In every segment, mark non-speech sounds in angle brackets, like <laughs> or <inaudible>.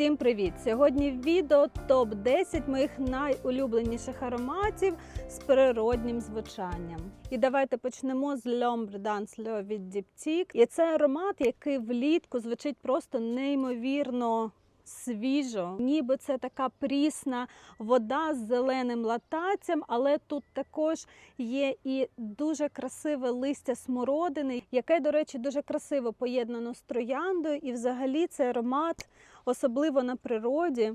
Всім привіт! Сьогодні відео топ 10 моїх найулюбленіших ароматів з природнім звучанням. І давайте почнемо з L'Ombre d'Ancelot від Diptyque. І це аромат, який влітку звучить просто неймовірно. Свіжо, ніби це така прісна вода з зеленим латацем, але тут також є і дуже красиве листя смородини, яке, до речі, дуже красиво поєднано з трояндою. І взагалі цей аромат, особливо на природі,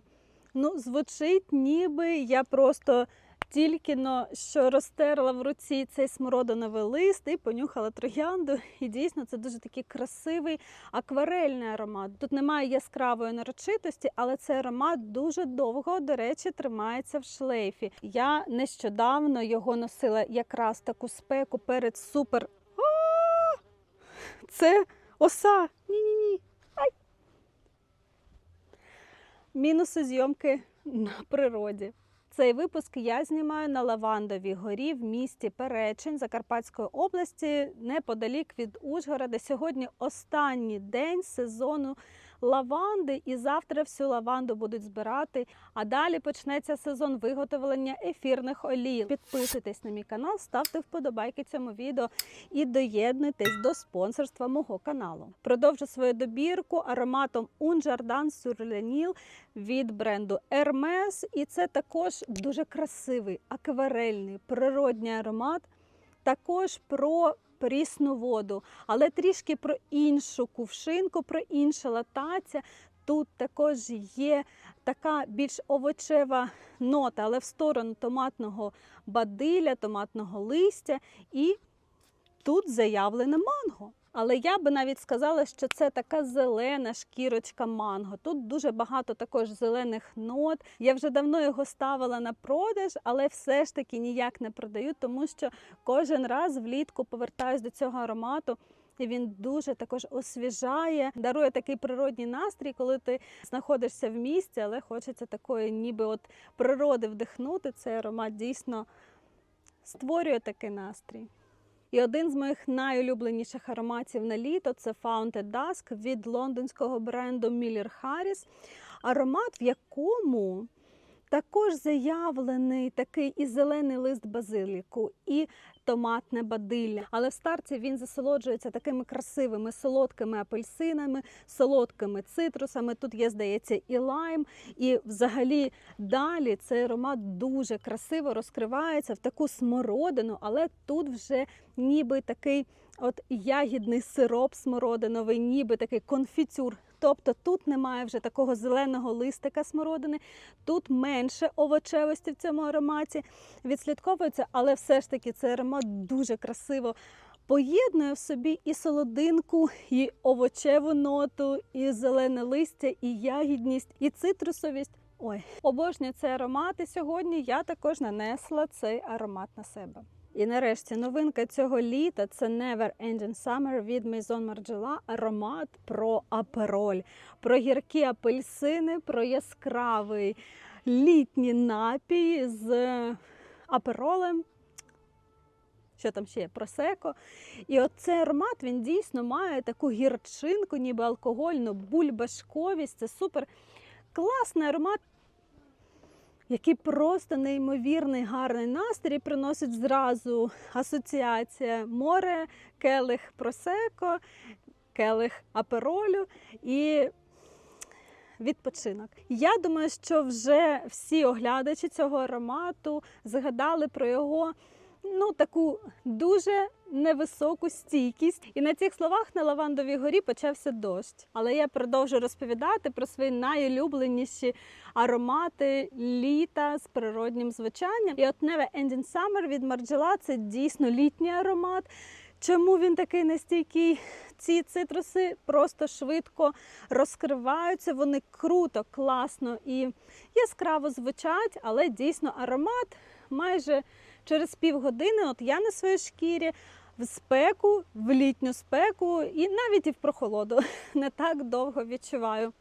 ну, звучить, ніби я просто тільки но що розтерла в руці цей смородиновий лист і понюхала троянду. І дійсно це дуже такий красивий акварельний аромат. Тут немає яскравої нарочитості, але цей аромат дуже довго, до речі, тримається в шлейфі. Я нещодавно його носила якраз таку спеку перед супер. Це оса. Ні-ні-ні. Мінуси зйомки на природі. Цей випуск я знімаю на Лавандовій горі в місті Перечень Закарпатської області, неподалік від Ужгорода. Сьогодні останній день сезону лаванди, і завтра всю лаванду будуть збирати. А далі почнеться сезон виготовлення ефірних олій. Підписуйтесь на мій канал, ставте вподобайки цьому відео і доєднуйтесь до спонсорства мого каналу. Продовжу свою добірку ароматом Un Jardin sur від бренду Hermes. І це також дуже красивий, акварельний, природній аромат. Також про прісну воду, але трішки про іншу кувшинку, про інше латаця. Тут також є така більш овочева нота, але в сторону томатного бадиля, томатного листя. І тут заявлене манго. Але я би навіть сказала, що це така зелена шкірочка манго. Тут дуже багато також зелених нот. Я вже давно його ставила на продаж, але все ж таки ніяк не продаю, тому що кожен раз влітку повертаюсь до цього аромату. І він дуже також освіжає, дарує такий природній настрій, коли ти знаходишся в місті, але хочеться такої, ніби от природи вдихнути. Цей аромат дійсно створює такий настрій. І один з моїх найулюбленіших ароматів на літо це Fountain Dusk від лондонського бренду Miller Harris. Аромат, в якому також заявлений такий і зелений лист базиліку, і томатне бадилля. Але в старті він засолоджується такими красивими солодкими апельсинами, солодкими цитрусами. Тут є, здається, і лайм. І взагалі далі цей аромат дуже красиво розкривається в таку смородину, але тут вже ніби такий от ягідний сироп смородиновий, ніби такий конфітюр. Тобто тут немає вже такого зеленого листика смородини, тут менше овочевості в цьому ароматі відслідковується, але все ж таки цей аромат дуже красиво поєднує в собі і солодинку, і овочеву ноту, і зелене листя, і ягідність, і цитрусовість. Ой, обожнюю цей аромат, і сьогодні я також нанесла цей аромат на себе. І нарешті новинка цього літа це Never Ending Summer від Maison Margiela. Аромат про апероль, про гіркі апельсини, про яскравий літній напій з аперолем. Що там ще є? Просеко. І оцей аромат він дійсно має таку гірчинку, ніби алкогольну, бульбашковість. Це супер класний аромат який просто неймовірний гарний настрій приносить зразу асоціація море, келих просеко, келих аперолю і відпочинок. Я думаю, що вже всі оглядачі цього аромату згадали про його ну таку дуже невисоку стійкість. І на цих словах на лавандовій горі почався дощ. Але я продовжу розповідати про свої найулюбленіші аромати літа з природнім звучанням. І от Never Ending Summer від Margiela – це дійсно літній аромат. Чому він такий нестійкий? Ці цитруси просто швидко розкриваються, вони круто, класно і яскраво звучать, але дійсно аромат майже через півгодини, от я на своїй шкірі в спеку, в літню спеку і навіть і в прохолоду <laughs> не так довго відчуваю.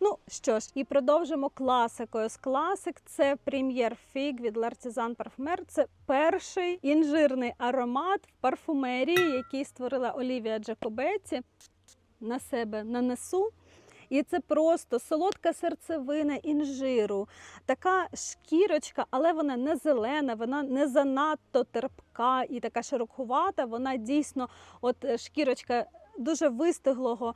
Ну що ж, і продовжимо класикою. З класик це прем'єр фіг від L'Artisan Parfumer. Це перший інжирний аромат в парфумерії, який створила Олівія Джакобеці. На себе нанесу. І це просто солодка серцевина інжиру, така шкірочка, але вона не зелена, вона не занадто терпка і така широкувата. Вона дійсно, от е, шкірочка. Дуже вистиглого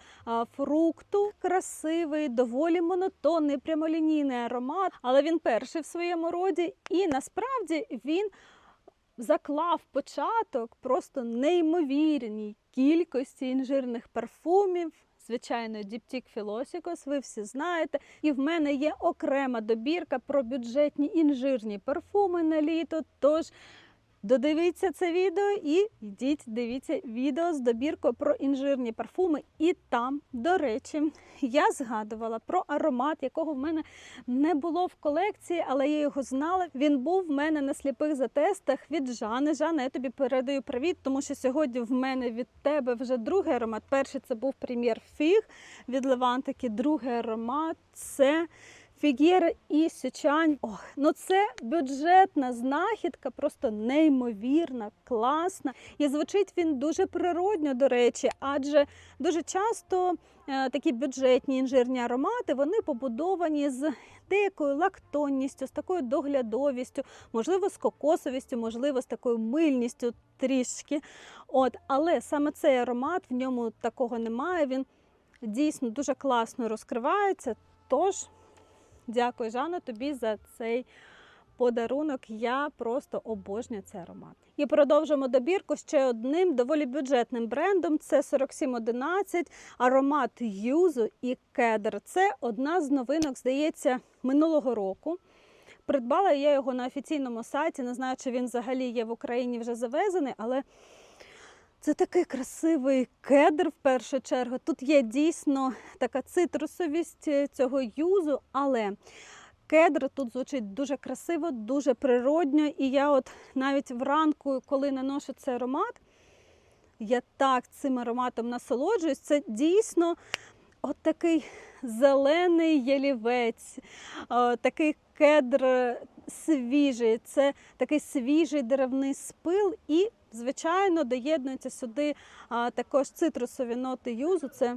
фрукту, красивий, доволі монотонний, прямолінійний аромат, але він перший в своєму роді, і насправді він заклав початок просто неймовірній кількості інжирних парфумів. Звичайно, Діптік Філосікос, ви всі знаєте. І в мене є окрема добірка про бюджетні інжирні парфуми на літо. Тож додивіться це відео і йдіть, дивіться відео з добіркою про інжирні парфуми. І там, до речі, я згадувала про аромат, якого в мене не було в колекції, але я його знала. Він був в мене на сліпих затестах від Жани. Жанна, я тобі передаю привіт, тому що сьогодні в мене від тебе вже другий аромат. Перший це був прем'єр фіг від Левантики. Другий аромат це. Фігєра і Сючань. Ох, ну це бюджетна знахідка, просто неймовірна, класна. І звучить він дуже природньо, до речі, адже дуже часто е, такі бюджетні інжирні аромати вони побудовані з деякою лактонністю, з такою доглядовістю, можливо, з кокосовістю, можливо, з такою мильністю трішки. От, але саме цей аромат в ньому такого немає. Він дійсно дуже класно розкривається. Тож. Дякую, Жанна, тобі за цей подарунок. Я просто обожнюю цей аромат. І продовжимо добірку ще одним доволі бюджетним брендом. Це 4711, аромат юзу і кедр. Це одна з новинок, здається, минулого року. Придбала я його на офіційному сайті. Не знаю, чи він взагалі є в Україні вже завезений, але це такий красивий кедр в першу чергу. Тут є дійсно така цитрусовість цього юзу, але кедр тут звучить дуже красиво, дуже природньо. І я от навіть вранку, коли наношу цей аромат, я так цим ароматом насолоджуюсь. Це дійсно от такий зелений ялівець, е, такий кедр свіжий, це такий свіжий деревний спил і Звичайно, доєднуються сюди також цитрусові ноти юзу. Це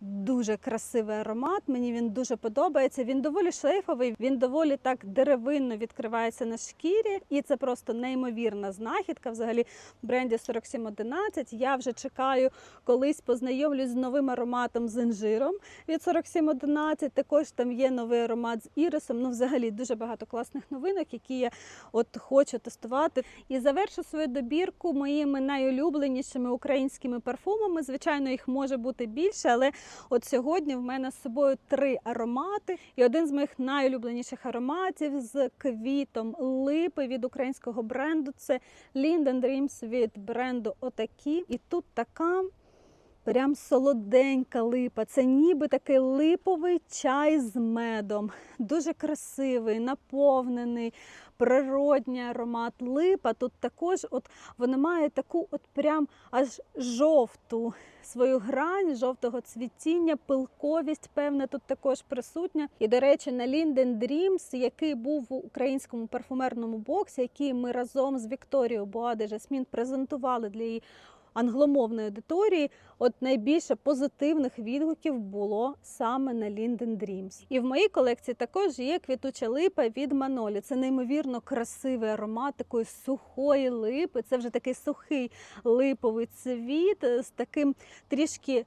дуже красивий аромат. Мені він дуже подобається. Він доволі шлейфовий, він доволі так деревинно відкривається на шкірі, і це просто неймовірна знахідка. Взагалі в бренді 4711. Я вже чекаю, колись познайомлюсь з новим ароматом з інжиром від 4711. Також там є новий аромат з ірисом. Ну, взагалі, дуже багато класних новинок, які я от хочу тестувати. І завершу свою добірку моїми найулюбленішими українськими парфумами. Звичайно, їх може бути більше, але От сьогодні в мене з собою три аромати, і один з моїх найулюбленіших ароматів з квітом липи від українського бренду це Linden Dreams від бренду Отакі. І тут така. Прям солоденька липа. Це ніби такий липовий чай з медом. Дуже красивий, наповнений, природній аромат липа. Тут також от вона має таку от прям аж жовту свою грань, жовтого цвітіння, пилковість, певна, тут також присутня. І, до речі, на Linden Dreams, який був в українському парфумерному боксі, який ми разом з Вікторією Боаде Жасмін презентували для її англомовної аудиторії, от найбільше позитивних відгуків було саме на Linden Dreams. І в моїй колекції також є квітуча липа від Манолі. Це неймовірно красивий аромат такої сухої липи. Це вже такий сухий липовий цвіт з таким трішки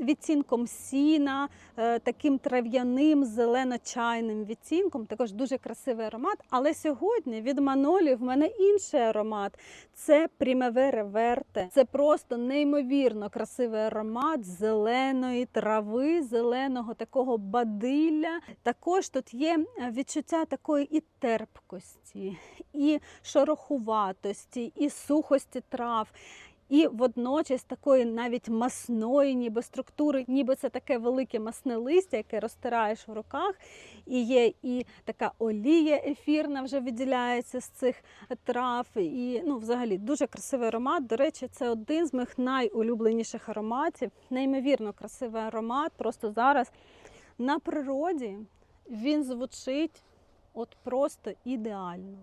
відцінком сіна, е, таким трав'яним зелено-чайним відцінком. Також дуже красивий аромат. Але сьогодні від Манолі в мене інший аромат. Це Primavera Verte. Це просто неймовірно красивий аромат зеленої трави, зеленого такого бадилля. Також тут є відчуття такої і терпкості, і шорохуватості, і сухості трав. І водночас такої навіть масної, ніби структури, ніби це таке велике масне листя, яке розтираєш в руках. І є і така олія ефірна вже виділяється з цих трав. І ну, взагалі дуже красивий аромат. До речі, це один з моїх найулюбленіших ароматів. Неймовірно красивий аромат. Просто зараз на природі він звучить от просто ідеально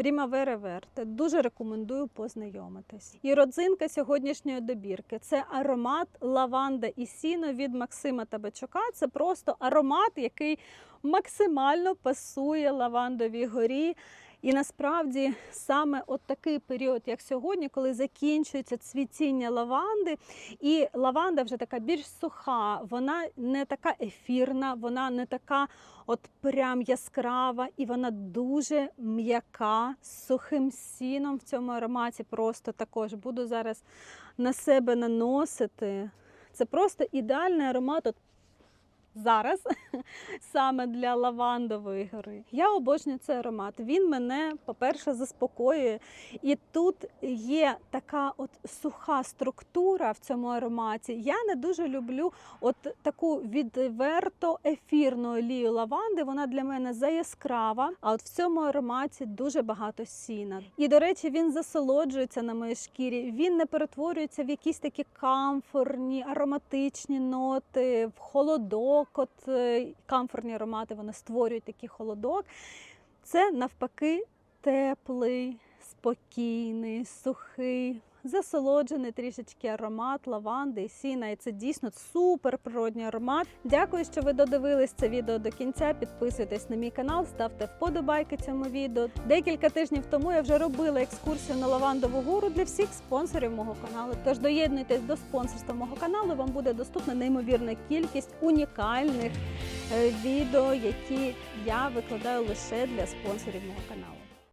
Primavera Verde. Дуже рекомендую познайомитись. І родзинка сьогоднішньої добірки це аромат лаванда і сіно від Максима Табачука. Це просто аромат, який максимально пасує лавандовій горі. І насправді саме от такий період, як сьогодні, коли закінчується цвітіння лаванди, і лаванда вже така більш суха, вона не така ефірна, вона не така от прям яскрава, і вона дуже м'яка з сухим сіном в цьому ароматі. Просто також буду зараз на себе наносити. Це просто ідеальний аромат. От зараз <laughs> саме для лавандової гори. Я обожнюю цей аромат. Він мене, по-перше, заспокоює. І тут є така от суха структура в цьому ароматі. Я не дуже люблю от таку відверто ефірну олію лаванди. Вона для мене заяскрава. А от в цьому ароматі дуже багато сіна. І, до речі, він засолоджується на моїй шкірі. Він не перетворюється в якісь такі камфорні, ароматичні ноти, в холодок. От е, камфорні аромати вони створюють такий холодок. Це навпаки теплий, спокійний, сухий, засолоджений трішечки аромат лаванди і сіна. І це дійсно супер природній аромат. Дякую, що ви додивились це відео до кінця. Підписуйтесь на мій канал, ставте вподобайки цьому відео. Декілька тижнів тому я вже робила екскурсію на лавандову гору для всіх спонсорів мого каналу. Тож доєднуйтесь до спонсорства мого каналу. Вам буде доступна неймовірна кількість унікальних е, відео, які я викладаю лише для спонсорів мого каналу.